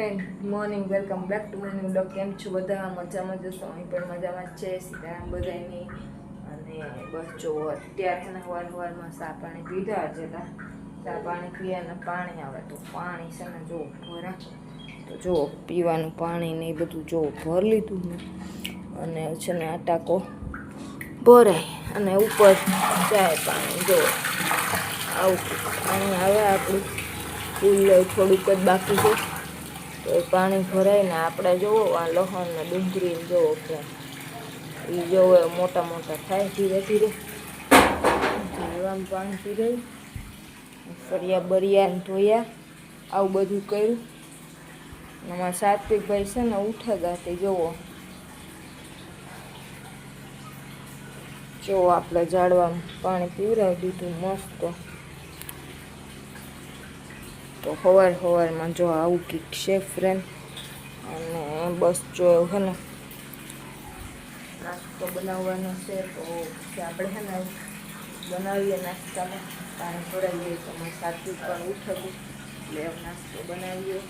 Friend morning welcome back to morning blog કેમ છો બધા? મજામાં જશો અહીં પણ મજામાં છે. સીતારામ બધાની અને બસ જો અત્યારે વાર વારમાં ચા પાણી પીધા જ હતા સા પાણી પીએ અને પાણી આવે તો પાણી છે ને જો ભરા તો જો, પીવાનું પાણી ને એ બધું જો, ભર લીધું ને અને છે ને આટાકો ભરાય અને ઉપર ચાય પાણી જો. આવું. પાણી આવે આપણું ફૂલ થોડુંક જ બાકી છે. તો એ પાણી ભરાઈને આપણે જોવો, આ લહણને ડુંગરીને જોવો કે એ જોવો મોટા મોટા થાય ધીરે ધીરે. એવામાં પાણી પી રહ્યું ફરિયા બરિયાને ધોયા, આવું બધું કર્યું. અમારા સાત્વિકભાઈ છે ને ઉઠે ગાતે જોવો. જો આપણે ઝાડવામાં પાણી પીવડાવી દીધું મસ્ત. તો સવાર સવારમાં જો આવું કંઈક છે ફ્રેન્ડ અને બસ જો એવું છે ને, નાસ્તો બનાવવાનો છે તો આપણે છે ને બનાવીએ નાસ્તામાં પાણી ભરાઈએ તો મેં સાચું પણ ઉઠવું એટલે એમ નાસ્તો બનાવીએ.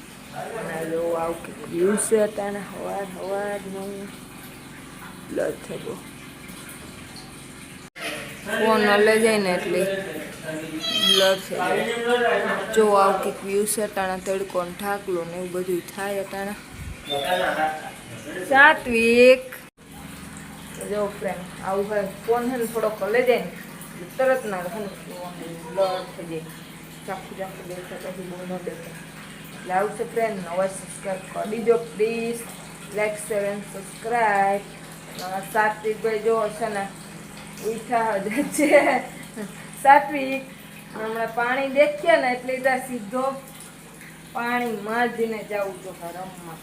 અને જો આવું કંઈક વ્યૂ છે અત્યારે સવાર સવારનું બ્લડ થયો ફોન લઈ જાય ને એટલે. બ્લડ છે જો આવું કંઈક વ્યૂ છે અટાણા તડકોને ને ને એવું બધું થાય અટાણા. સાત્વિક. જો ફ્રેન્ડ આવું હોય ફોન છે ને થોડોક લઈ જાય ને, તરત ના રહે બ્લડ થઈ જાય. ચાખું ચાખું, દેખાય, પછી બહુ ન દેખાય. એટલે આવું છે ફ્રેન્ડ નવા સબસ્ક્રાઈબ કરી દીજો please like share and subscribe સાત્વિકભાઈ જો છે ને ઉઠા હજે છે. સાત્વિક હમણાં પાણી દેખીએ ને એટલે ત્યાં સીધો પાણી મારજીને જવું તો રમવા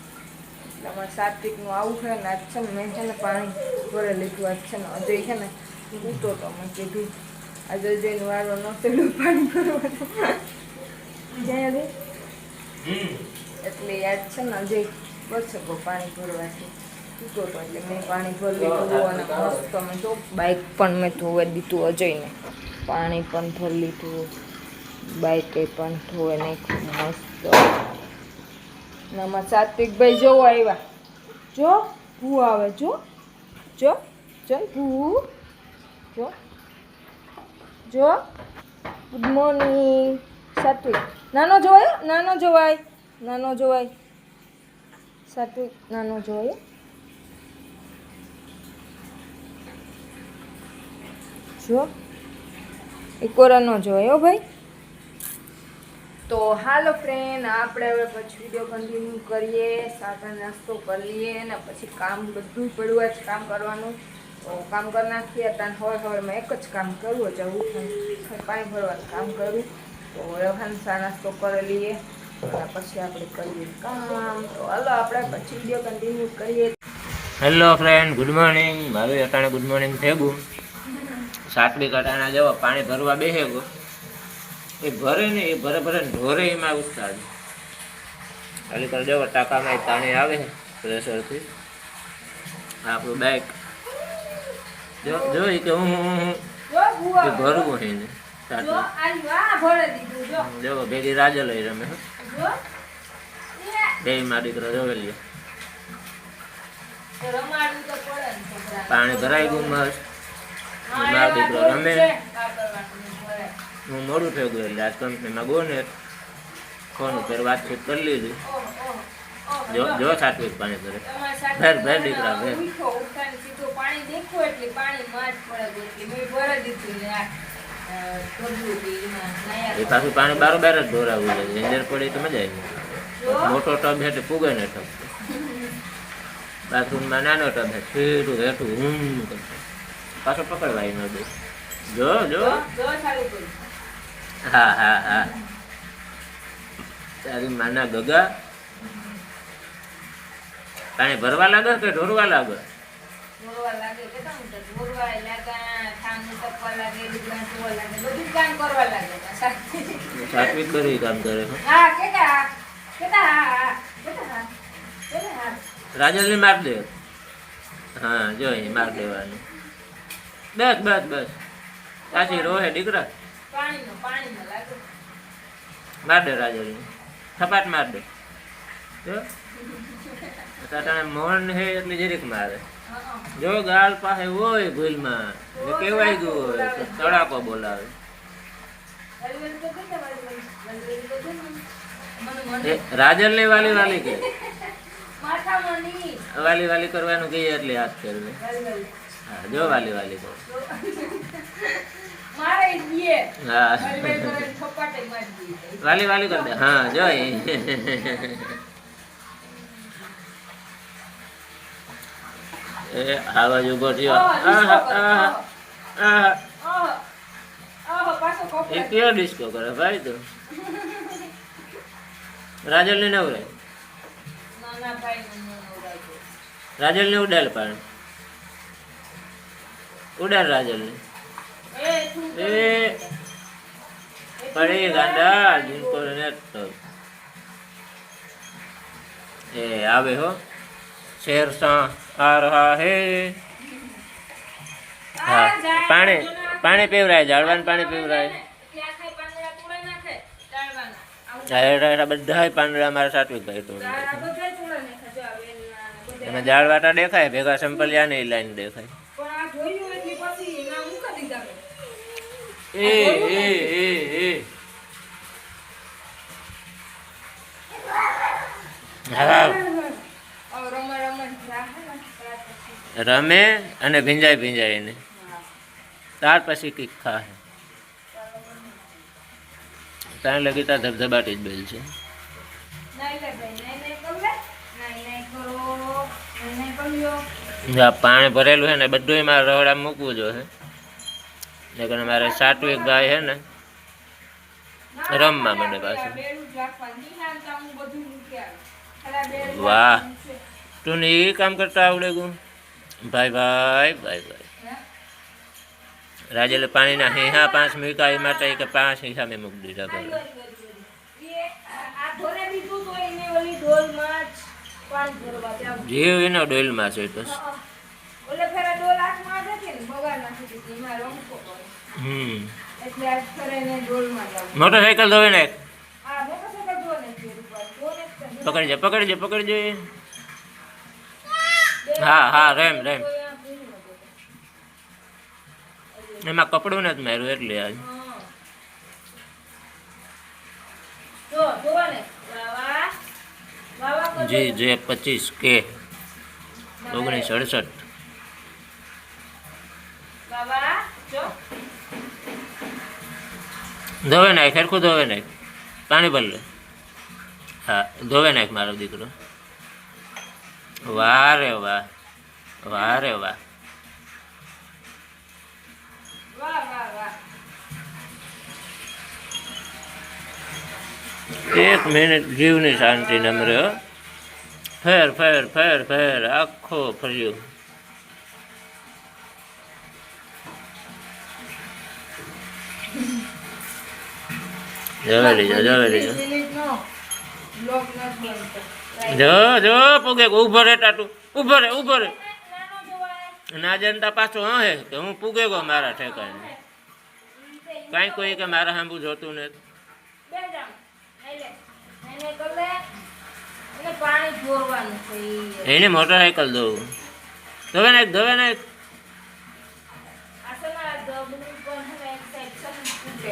એટલે અમારે સાત્વિકનું આવું છે ને આજ છે ને મેં છે ને પાણી ભરે લીધું આજ છે ને અજય છે ને ઉતો તો મેં કીધું આજે અજયનો વારો ન થયેલું પાણી ભરવાનું. એટલે યાદ છે ને અજય બસો પાણી ભરવાથી એટલે મેં પાણી ભરી લીધું અને મસ્ત મેં તો બાઇક પણ મેં ધોવા દીધું અજયને. પાણી પણ ભરી લીધું. બાઇકે પણ ધોવે નાખ્યું, મસ્ત. આમાં સાત્વિકભાઈ જોવો આવ્યા. જો, ભૂ આવે, જો. જો જો, ભૂ. જો. જો. Good morning Satvik. નાનો જોવાય નાનો જોવાય નાનો જોવાય. સાત્વિક, નાનો જોવાય. જો. એ કોરા ન જોવાય હો ભાઈ. તો હાલો ફ્રેન્ડ આપણે હવે પછી વીડિયો કન્ટિન્યુ કરીએ સાદા નાસ્તો કરી લઈએ ને પછી કામ બધું પડ્યું જ કામ કરવાનું. તો કામ કરી નાખીએ ત્યાં હવે હવેમાં એક જ કામ કરવું જવું પાણી ભરવાનું કામ કરવું તો હવે સા નાસ્તો કરી લઈએ અને પછી આપણે કરીએ કામ. તો હાલો આપણે પછી વીડિયો કન્ટિન્યુ કરીએ. હેલો ફ્રેન્ડ ગુડ મોર્નિંગ મારું અટાણે ગુડ મોર્નિંગ થયું. સાતમી કટાણા જવા પાણી ભરવા બેસે ગો એ ભરે ને એ ભરે ભરે ઢોરે એમાં ઉત્સાહ છે ખાલી કરી જવા ટાંકામાં પાણી આવે છે પ્રેશરથી. આપણું બાઇક જો જોઈ કે હું હું હું એ ભરવું છે ને જો જો જો. ભેગી રાજા લઈ રમે હો. બે માં દીકરો જોવે લ્યો. રમાડવું તો પડે ને છોકરાને. પાણી ભરાઈ ગયું મસ્ત. મારો દીકરો રમે. હું મોડું થઈ ગયું એટલે આજ કંપનીમાં ગયો ને ફોન ઉપર વાતચીત કરી લીધી. જો જો. સાત્વિક પાણી ભરે ભેર, ભેર દીકરા, ભેર. પાણી દેખો એટલે પાણી માં જ પડે એટલે મેં ભરી દીધું ને એ પાછું પાણી બારો બાર જ ઢોરાવું છે અંદર પડે તો મજા આવી મોટો ટબ હેઠે પૂગે ને ટબ. બાથરૂમમાં નાનો ટબ હે સીધું હેઠું હું કરતો પાછો પકડવાય ન દે જો જો. હા હા હા. તારી માના ગગા. પાણી ભરવા લાગે કે ઢોરવા લાગે? સાત્વિક બધું કામ કરે હા. રાજલને માર દે. હા જો માર દેવાનું. બસ બસ બસ. સાચી રોહે દીકરા. માર દે રાજલને થપાટ માર દે. તો તાતાને મોહન હે એટલે જરીક મારે. જો ગાલ પાસે હોય ભૂલમાં કેવાય ગયું હોય તો તડાકો બોલાવે. રાજન રાજલ ને? વાલી વાલી કે? વાલી વાલી કરવાનું કહીએ એટલે હાથ કરવે જો વાલી વાલી વાલી વાલી કરી દે. હા જો એ. એ બાજુ ઊભો એ કયો ડિસ્કો કરે ભાઈ તો? રાજલ ને નવરાય રાજલ ને ઉડાલ પાડ. ઉડાડ રાજલ ને એ પડી ગાંડા જીનકો એ આવે હો. શેર સા આ રહા હે. હા પાણી પાણી પીવરાય જાળવાનું પાણી પીવરાય. તોડે બધા પાંદડા મારા સાત્વિક ભાઈ તો. એમાં જાળવાટા તોડે દેખાય ભેગા સંપલિયા ને લાઈન દેખાય પણ આ જોયું એટલે પછી ના મૂકી દીધા મેં. એ એ એ એ. હા. હવે રમા અને ભીંજાય ભીંજાય ને ત્યાર પછી કીક ખાય ત્યાં લગી ત્યાં ધબધબાટી જ બેલ છે. પાણી ભરેલું છે ને બધું એમાં રવડા મૂકવું જોઈએ. નકર મારે સાત્વિક ગાય છે ને રમવા માંડે પાછું. બેડું જ રાખવાનું. નિહાળતા હું બધું મૂકી આવું. ખાલી આ બેડું વાહ. રાખવાનું છે. તું ને એ કામ કરતા આવડે ગયું ભાઈ ભાઈ ભાઈ ભાઈ હે? રાજેલે પાણીના હીહા પાંચ મૂક્યા એ માટે કે પાંચ હીસા મેં મૂકી દીધા આ ઘરે. લો, ઈ બાજુ, બાજુ. ઈ આ- આ ઢોરે દીધું તો એને ઓલી ડોલમાં જ પાણી ભરવા જાવ. જીવ એનો ડોલમાં છે તો હં. ઓલે ફેરા ડોલ હાથમાં હતી ને બગાડ નાખી દીધી એમાં રમતો મોટરસાયકલ ધોવે ને. પકડજે પકડજે પકડજે હા, હા, રેમ, રેમ. એમાં કપડું નથી માર્યું એટલે આજ. જો. જી પચીસ કે. ઓગણીસ અડસઠ. ધોવે નાખ, સરખું ધોવે નાખ. પાણી ભર લે. હા, ધોવે નાખ મારો દીકરો. વાહ રે વાહ વાહ રે વાહ. એક મિનિટ જીવની શાંતિ નમરે હો. ફેર ફેર ફેર ફેર, આખો ફર્યો. જવે લીજો જવે લીજો જો જો પૂગે ઊભો રે ટાટુ. ઊભો રે ઊભો રે. ના જનતા પાછો હે કે હું પૂગે ગો મારા ઠેકાણે. કાંઈ કોઈ કે મારા સાંભળું જોતું ને. એને મોટરસાયકલ દઉં. ધોવે નાખ ધોવે નાખ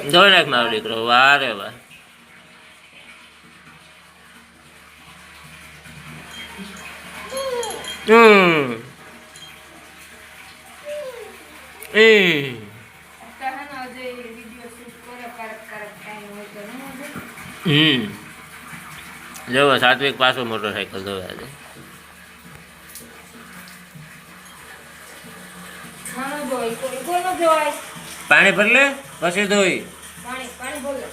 ધોવે નાખ મારો દીકરો વાહ રે હમ? હમ જોવો, સાત્વિક પાછો મોટરસાયકલ ધોવે છે કોઈનો જોવાય. પાણી ભર લે પછી ધોઈ. પાણી પાણી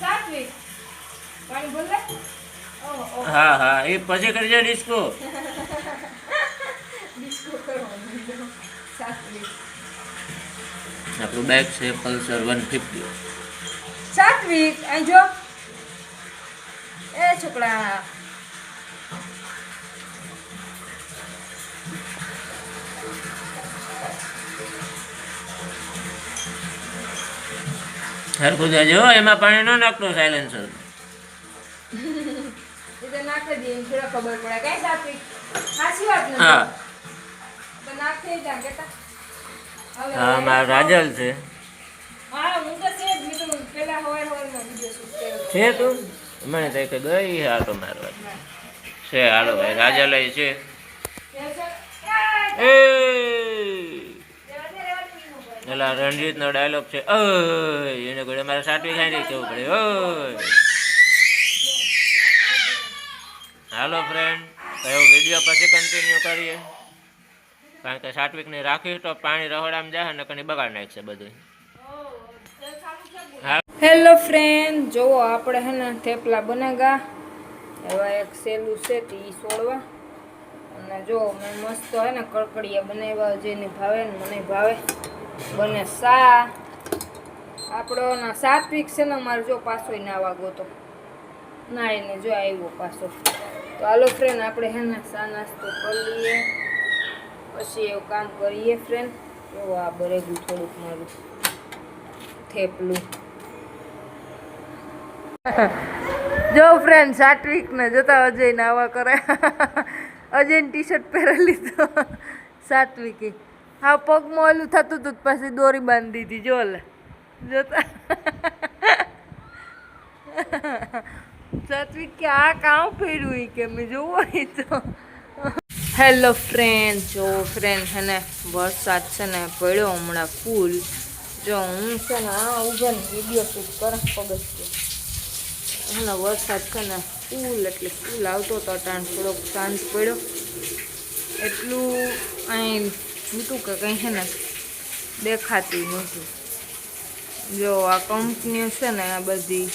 સાત્વિક હા હા એ પછી કરજે ડિસ્કો. ડિસ્કો આપણું બેગ છે પલ્સર વન ફિફ્ટી. સાત્વિક અહીં જો. એ છોકરા. હરખું જજો એમાં પાણી ન નાખતો સાયલેન્સર હા. મારો રાજલ છે. છે તો મને તો ગઈ હાલો મારવા. છે હાલો ભાઈ રાજલ છે એ પેલા રણજીત નો ડાયલોગ છે, ઓય, એને ઘોડે મારે સાટવી ખાઈ કેવું પડે? ઓય. હાલો ફ્રેન્ડ કયો વીડિયો પછી કન્ટિન્યુ કરીએ. કારણ કે સાતવીક ને રાખી તો પાણી રહોડામાં જાય ને કઈ બગાડ નાખશે બધું હેલો. ફ્રેન્ડ જુઓ આપણે હે ને થેપલા બનાવ્યા એવા એક સેલું છે તે ઈ સોડવા અને જો મેં મસ્ત હે ને કડકડિયા બનાવ્યા, જેને ભાવે ને મને ભાવે. બને સા. આપણો ના સાત્વિક છે ને મારે જો પાછો આવા ગોતો ના એને જો આવ્યો પાછો. તો હાલો ફ્રેન્ડ આપણે હે ને સા નાસ્તો કરી લઈએ. પછી એવું કામ કરીએ ફ્રેન્ડ તો આ બરેગું થોડુંક મારું થેપલું. જો ફ્રેન્ડ સાત્વિક ને જતા અજય ને આવા કરે અજય ટી શર્ટ પહેરેલી તો સાત્વિકે. હા, પગમાં ઓલું થતું હતું પછી દોરી બાંધી દીધી, જો લે. જોતા. સાત્વિક કે આ કામ ફેર્યું એ કે મેં જોવો ઈ તો. હેલો ફ્રેન્ડ જો ફ્રેન્ડ હે ને, વરસાદ છે ને, પડ્યો હમણાં ફૂલ જો, હું છે ને આ ઊભા ને વીડિયો શૂટ કર, પગથિયે. હમણાં વરસાદ છે ને ફૂલ એટલે ફૂલ આવતો હતો, અટાણ થોડોક શાંત પડ્યો. એટલું અહીં હતું કે કંઈ છે ને દેખાતું નથી જો આ કંપનીઓ છે ને આ બધી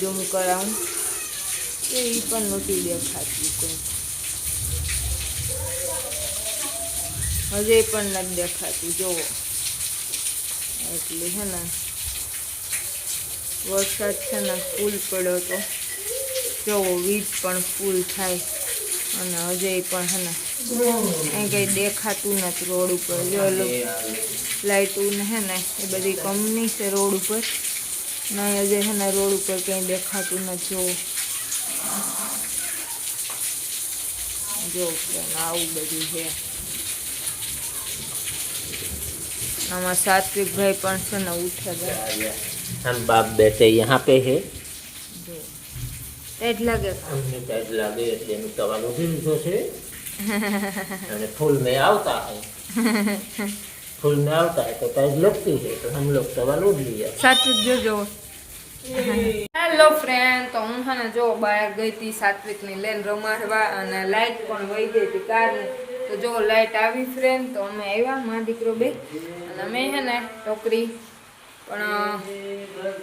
ઝૂમ કરાવું, એ પણ નથી દેખાતી કંઈ. હજે પણ નથી દેખાતું જોવો એટલે છે ને, વરસાદ છે ને ફૂલ પડ્યો તો જોવો વીજ પણ ફૂલ થાય, અને હજે પણ છે ને કંઈ દેખાતું નથી રોડ ઉપર જો લાઇટું ને હે ને એ બધી કંપની છે રોડ ઉપર ના હજે છે ને રોડ ઉપર કંઈ દેખાતું નથી જોવો જો friend, આવું બધું છે આમાં સાત્વિક ભાઈ પણ છે ને ઉઠે ગયા हम बाप बेटे यहाँ पे है જો એ જ લાગે અમને ટાઈટ લાગે એટલે એનું તવાનું લીધો છે અને ફૂલ में આવતા है फूल में आवता है तो टाइट लगती है तो हम लोग तवा लूट लिया સાત્વિક જોજો હેલો ફ્રેન્ડ તો હું છે ને જો બહાર ગઈ હતી સાત્વિકની લેન રમાડવા અને લાઇટ પણ વહી ગઈ હતી કારની તો જો લાઇટ આવી ફ્રેન્ડ તો અમે આવ્યા મા દીકરો બે અને અમે છે ને ટોકરી પણ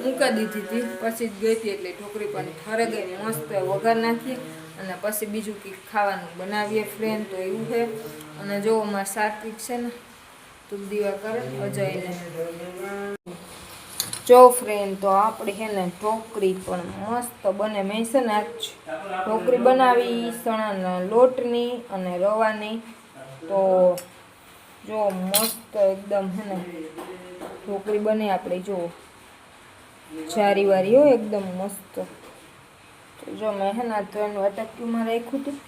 મૂકી દીધી હતી પછી જ ગઈ હતી એટલે ઢોકરી પણ ઠરે ગઈ મસ્ત વઘાર નાખીએ અને પછી બીજું કંઈક ખાવાનું બનાવીએ ફ્રેન્ડ તો એવું છે. અને જો અમારે સાત્વિક છે ને, તું દીવા કરે અજયને. જો ફ્રેન્ડ તો આપણે છે ને ઢોકરી પણ મસ્ત બને. મેં છે ને ઢોકરી બનાવી, ચણાના લોટની અને રવાની. તો જો મસ્ત એકદમ છે ને ઢોકરી બને આપણે. જો ચારી વારી હોય એકદમ મસ્ત. જો મેં છે ને તો રાખ્યું હતું.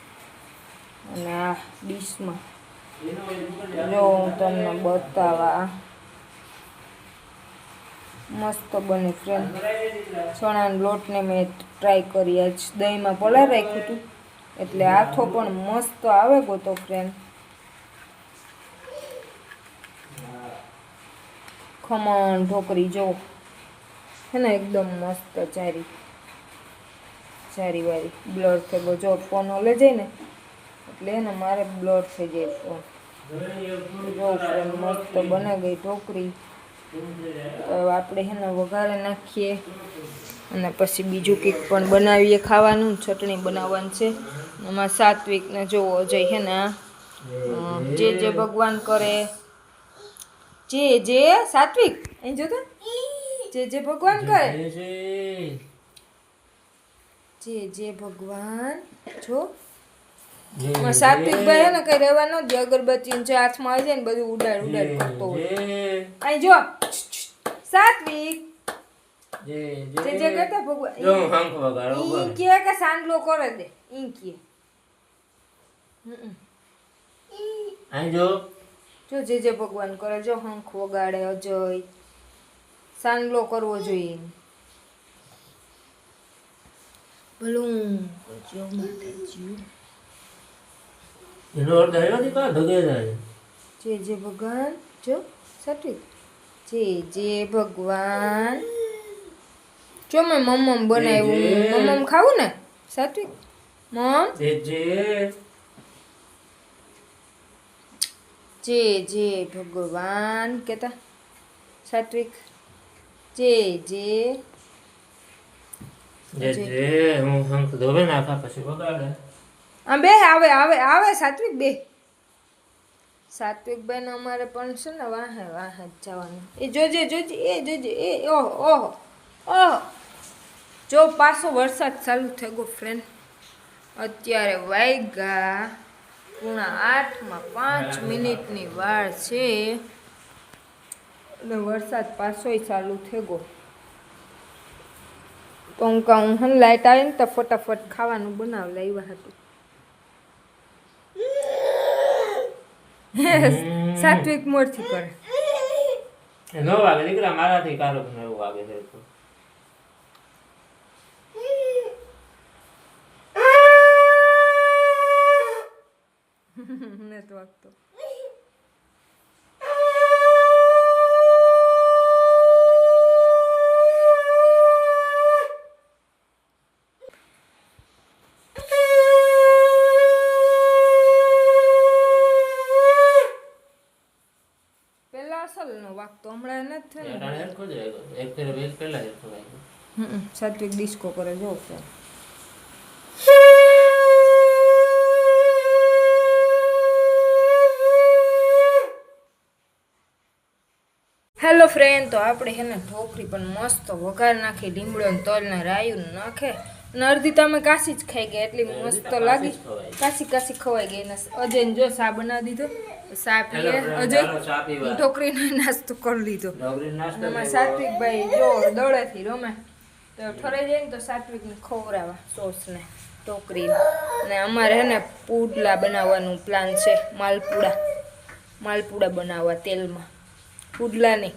અને આ ડીશમાં. જો હું તમને બતાવા. મસ્ત બને ફ્રેન્ડ ચણાના લોટને મેં ટ્રાય કરી. આજ દહીંમાં પલા રાખ્યું હતું. એટલે આથો પણ મસ્ત આવે ગોતો ફ્રેન્ડ ખમણ ઢોકરી જો. હે ને એકદમ મસ્ત ચારી. ચારી વાળી. બ્લડ થઈ ગયો જો ફોન ઓલે જાય ને, એટલે એને મારે બ્લડ થઈ જાય ફોન. જો મસ્ત બને ગઈ ઢોકરી આપણે છે ને વઘારે નાખીએ અને પછી બીજું કંઈક પણ બનાવીએ ખાવાનું. ચટણી બનાવવાની છે. એમાં સાત્વિકને જોવો જોઈએ છે ને જે જે ભગવાન કરે, જે જે સાત્વિક. અહીં જોતો? જે જે ભગવાન કરે. જે જે ભગવાન જો એમાં સાત્વિક ભાઈ હે ને કઈ રહેવા ન દે અગરબત્તી જે હાથમાં આવી જાય ને બધું ઉડાડ ઉડાડ કરતો હોય. અહીં જો. સાત્વિક. જે જે કરતા ભગવાન. જો ઈ. કે કે સાંડલો કરે દે ઈ કે. અહીં જો. જો જે જે ભગવાન કરે જો હંખ વગાડે અજય. સાંડલો કરવો જોઈએ. ભલું કરજો માતાજી એનો અર્થ આવ્યો નથી કાં ધગે જાય જે જે ભગવાન જો સાત્વિક જે જે ભગવાન જો મેં મમ્મમ બનાવ્યું. મમ્મમ ખાવું ને સાત્વિક મમ જે જે જે જે ભગવાન કેતા સાત્વિક જે જે જે જે. હું શંખ ધોવે નાખા પછી વગાડે. આ બે આવે આવે આવે સાત્વિક બે. સાત્વિક બેન અમારે પણ છે ને વાહે વાહે જવાનું. એ જોજે જોજે એ જોજે એ ઓહો ઓહો ઓહો. જો પાછો વરસાદ ચાલુ થઈ ગયો ફ્રેન્ડ અત્યારે વાગ્યા પૂણા આઠમાં પાંચ મિનિટની વાર છે. અને વરસાદ પાછો ચાલુ થઈ ગયો. તો હું કહું હું લાઈટ આવે ને તો ફટાફટ ખાવાનું બનાવ લાવ્યા હતું સાત્વિક મોરથી કરે. એ નો વાગે દીકરા મારાથી કારો ને એવું વાગે છે તો. નથી વાગતો. સાત્વિક ડિસ્કો કરે જો હેલો ફ્રેન્ડ તો આપણે એને ઢોકરી પણ મસ્ત વઘાર નાખી લીમડો ને તલ ને રાયું નાખે. અને અડધી તમે કાશી જ ખાઈ ગયા એટલી મસ્ત લાગી. કાશી કાશી ખવાઈ ગઈ. ને અજય જો સા બનાવી દીધો. સા પીએ. અજય ઢોકરીનો નાસ્તો કરી લીધો. સાત્વિકભાઈ જો દોડેથી રમે. તો ઠરાઈ જાય ને તો સાત્વિકને ખવડાવવા સોસને ટોકરી અને અમારે હે ને પુડલા બનાવવાનું પ્લાન છે માલપુડા. માલપુડા બનાવવા તેલમાં. પુડલા નહીં.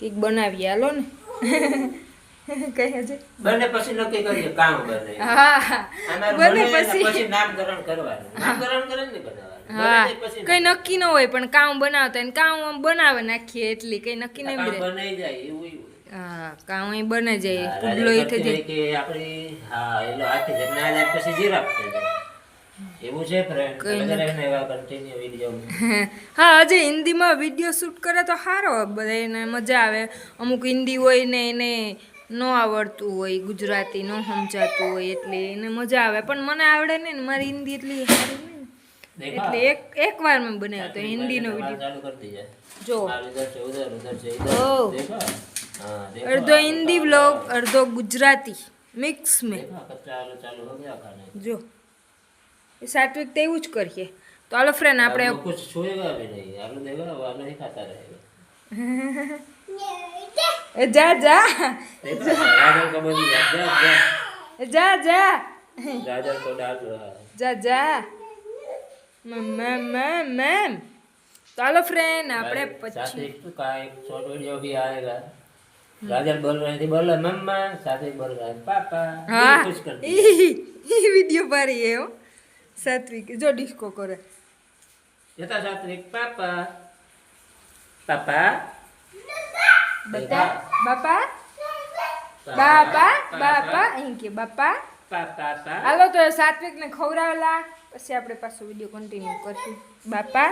કંઈક બનાવીએ હાલો ને. છે. બંને પછી નક્કી કરીએ કામ બને. હા બને બને પછી. પછી નામકરણ કરવાનું. નામકરણ કરે ને બનાવવાનું. હા. બને કઈ નક્કી ન હોય પણ કામ બનાવતા કામ આમ બનાવે નાખીએ એટલી કઈ નક્કી નહીં કામ જાય એવું. અહીં બને જાય પુડલો એ થઈ જાય કે આપણે હા એલો આખી જઈને ના જાય પછી જીરા એવું છે ફ્રેન્ડ એવા કન્ટિન્યુ વિડિયો હા હજે હિન્દીમાં વીડિયો શૂટ કરે તો સારો બધાને મજા આવે. અમુક હિન્દી હોય ને એને ન આવડતું હોય ગુજરાતી ન સમજાતું હોય એટલે એને મજા આવે. પણ મને આવડે ને મારી હિન્દી એટલી સારી નહીં. એટલે એક એક વાર મેં બનાવ્યો તો હિન્દીનો વીડિયો ચાલુ કરી દીજે જો. ઉધર ઉધર છે હા દેખો અડધો હિન્દી બ્લોગ અડધો ગુજરાતી મિક્સ મેં. જો એ સાત્વિક તેવું જ કરીએ. તો હાલો ફ્રેન્ડ આપણે જા જા જા. જા જા જા. મેમ મેમ મેમ ચાલો ફ્રેન્ડ આપણે પછી રાજા બોલ રહે થી બોલો મમ્મા સાથે બોલ રહે પાપા. હા. ખુશ કર ઈ વિડિયો પારી એવો સાત્વિક જો ડિસ્કો કરે. જતા સાત્વિક પાપા. પાપા બેટા બાપા. બાપા બાપા અહીં કે બાપા. હાલો તો સાત્વિક ને ખવડાવેલા. પછી આપણે પાછો વીડિયો કન્ટિન્યુ કરશું. બાપા.